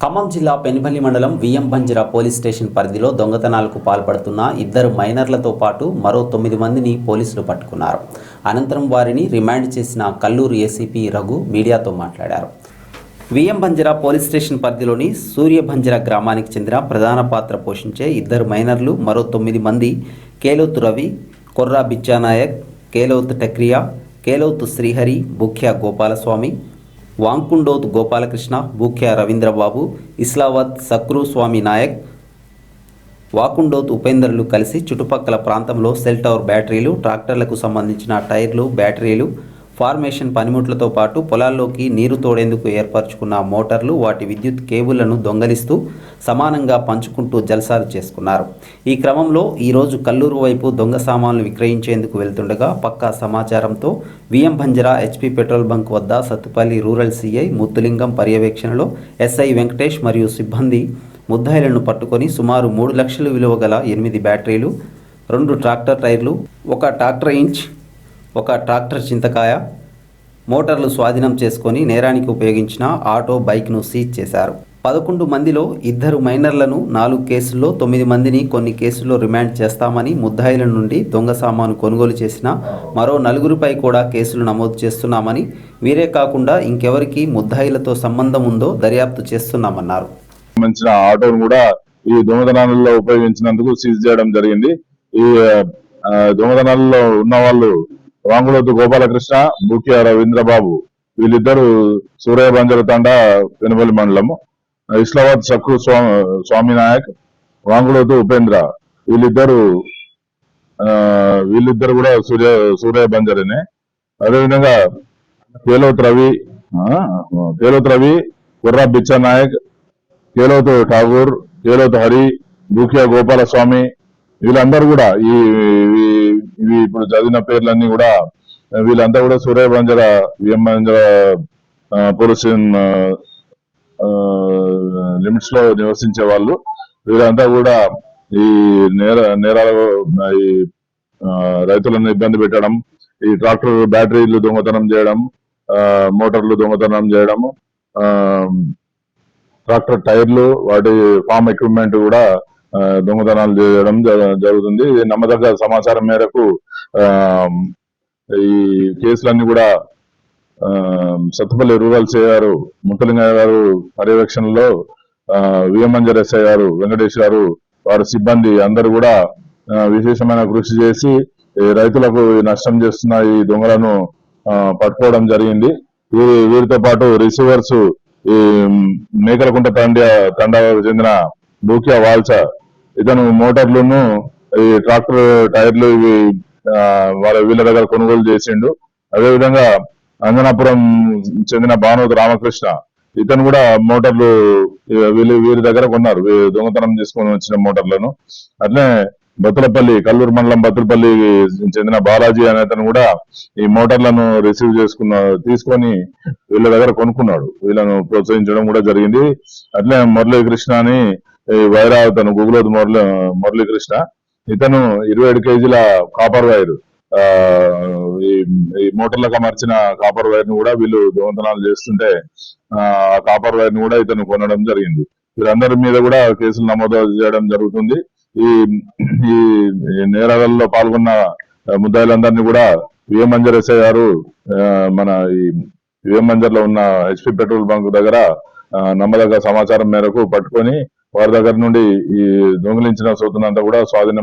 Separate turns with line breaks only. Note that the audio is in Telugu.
ఖమ్మం జిల్లా పెనుపల్లి మండలం విఎం బంజరా పోలీస్ స్టేషన్ పరిధిలో దొంగతనాలకు పాల్పడుతున్న ఇద్దరు మైనర్లతో పాటు మరో తొమ్మిది మందిని పోలీసులు పట్టుకున్నారు. అనంతరం వారిని రిమాండ్ చేసిన కల్లూరు ఏసీపీ రఘు మీడియాతో మాట్లాడారు. విఎం బంజరా పోలీస్ స్టేషన్ పరిధిలోని సూర్యభంజరా గ్రామానికి చెందిన ప్రధాన పాత్ర పోషించే ఇద్దరు మైనర్లు మరో తొమ్మిది మంది కేలోతు రవి కొర్రా బిచ్చానాయక్ కేలోత్ టక్రియా కేలోతు శ్రీహరి బుఖ్యా గోపాలస్వామి వాంకుండోత్ గోపాలకృష్ణ బూఖ్య రవీంద్రబాబు ఇస్లావత్ సక్రు స్వామి నాయక్ వాకుండోత్ ఉపేందర్లు కలిసి చుట్టుపక్కల ప్రాంతంలో సెల్ టవర్ బ్యాటరీలు ట్రాక్టర్లకు సంబంధించిన టైర్లు బ్యాటరీలు ఫార్మేషన్ పనిముట్లతో పాటు పొలాల్లోకి నీరు తోడేందుకు ఏర్పరచుకున్న మోటార్లు వాటి విద్యుత్ కేబుళ్ళను దొంగలిస్తూ సమానంగా పంచుకుంటూ జల్సాలు చేసుకున్నారు. ఈ క్రమంలో ఈరోజు కల్లూరు వైపు దొంగ సామాన్లు విక్రయించేందుకు వెళ్తుండగా పక్కా సమాచారంతో VM Banjara HP petrol bunk వద్ద సత్తుపల్లి రూరల్ సిఐ ముత్తులింగం పర్యవేక్షణలో ఎస్ఐ వెంకటేష్ మరియు సిబ్బంది ముద్దాయిలను పట్టుకొని సుమారు మూడు లక్షలు విలువ గల ఎనిమిది బ్యాటరీలు రెండు ట్రాక్టర్ టైర్లు ఒక ట్రాక్టర్ ఇంచ్ ఒక ట్రాక్టర్ చింతకాయ మోటార్లు స్వాధీనం చేసుకొని నేరానికి ఉపయోగించిన ఆటో బైక్ను సీజ్ చేశారు. పదకొండు మందిలో ఇద్దరు మైనర్లను నాలుగు కేసుల్లో తొమ్మిది మందిని కొన్ని కేసుల్లో రిమాండ్ చేస్తామని ముద్దాయిల నుండి దొంగ సామాను కొనుగోలు చేసిన మరో నలుగురిపై కూడా కేసులు నమోదు చేస్తున్నామని వీరే కాకుండా ఇంకెవరికి ముద్దాయిలతో సంబంధం ఉందో దర్యాప్తు చేస్తున్నామన్నారు.
సంబంధించిన ఆటోను కూడా ఈ దొంగతనాలలో ఉపయోగించినందుకు సీజ్ చేయడం జరిగింది. ఈ దొంగతనాలలో ఉన్న వాళ్ళు వాంగులోతు గోపాలకృష్ణ బుక్య రవీంద్రబాబు వీళ్ళిద్దరు సూర్య బంజర తండా వెనుబలి మండలము. ఇస్లామాబాద్ సక్కు స్వామి స్వామి నాయక్ వాంగులోతు ఉపేంద్ర వీళ్ళిద్దరు వీళ్ళిద్దరు కూడా సూర్య సూర్య బంజరేనే. అదేవిధంగా కేలోత్ రవి ఆ, కేలోత్ రవి కుర్రా బిచ్చా నాయక్ కేలోతు ఠాగూర్ కేలోత్ హరి బూకియా గోపాలస్వామి వీళ్ళందరూ కూడా ఈ ఇవి ఇప్పుడు చదివిన పేర్లన్నీ కూడా వీళ్ళంతా కూడా సూర్య బంజర విఎం బంజర పోలీస్ లిమిట్స్లో నివసించే వాళ్ళు వీరంతా కూడా ఈ నేర నేరాలు ఈ రైతులను ఇబ్బంది పెట్టడం ఈ ట్రాక్టర్ బ్యాటరీలు దొంగతనం చేయడం మోటార్లు దొంగతనం చేయడం ట్రాక్టర్ టైర్లు వాటి ఫామ్ ఎక్విప్మెంట్ కూడా దొంగతనాలు చేయడం జ- జరుగుతుంది. నమ్మదగ్గ సమాచారం మేరకు ఈ కేసులన్నీ కూడా సత్తుపల్లి రూరల్ సిఐ గారు ముత్తలింగయ్య గారు పర్యవేక్షణలో విఎంఎంజర్ ఎస్ఐ గారు వెంకటేష్ గారు వారి సిబ్బంది అందరూ కూడా విశేషమైన కృషి చేసి ఈ రైతులకు నష్టం చేస్తున్న ఈ దొంగలను పట్టుకోవడం జరిగింది. వీరితో పాటు రిసీవర్స్ ఈ మేకలకుంట తండ తండాకు చెందిన బూకియా వాల్చ ఇతను మోటార్లను ఈ ట్రాక్టర్ టైర్లు ఇవి వాళ్ళ వీళ్ళ దగ్గర కొనుగోలు చేసిండు. అదేవిధంగా అంజనాపురం చెందిన భానువతి రామకృష్ణ ఇతను కూడా మోటార్లు వీళ్ళు వీరి దగ్గర కొన్నారు. వీ- దొంగతనం చేసుకొని వచ్చిన మోటార్లను. అట్లే బతులపల్లి కల్లూరు మండలం బతులపల్లి చెందిన బాలాజీ అనే అతను కూడా ఈ మోటార్లను రిసీవ్ చేసుకున్న తీసుకొని వీళ్ళ దగ్గర కొనుక్కున్నాడు. వీళ్ళను ప్రోత్సహించడం కూడా జరిగింది. అట్లే మురళీకృష్ణ అని వైరా అతను గుగులోతు మురళీ మురళీకృష్ణ. ఇతను ఇరవై ఏడు కేజీల కాపర్ వైర్. ఈ ఈ మోటార్లకు అమర్చిన కాపర్ వైర్ని కూడా వీళ్ళు దొంగతనాలు చేస్తుంటే ఆ కాపర్ వైర్ని కూడా ఇతను కొనడం జరిగింది. వీరందరి మీద కూడా కేసులు నమోదు చేయడం జరుగుతుంది. ఈ ఈ నేరాలలో పాల్గొన్న ముద్దాయిలందరినీ కూడా విఎం మంజర్ ఎస్ఐ గారు ఆ, మన ఈ విఎం మంజర్లో ఉన్న హెచ్పి పెట్రోల్ బంక్ దగ్గర నమ్మదగ్గ సమాచారం మేరకు పట్టుకొని వారి దగ్గర నుండి ఈ దొంగిలించిన సొత్తునంతా కూడా స్వాధీనం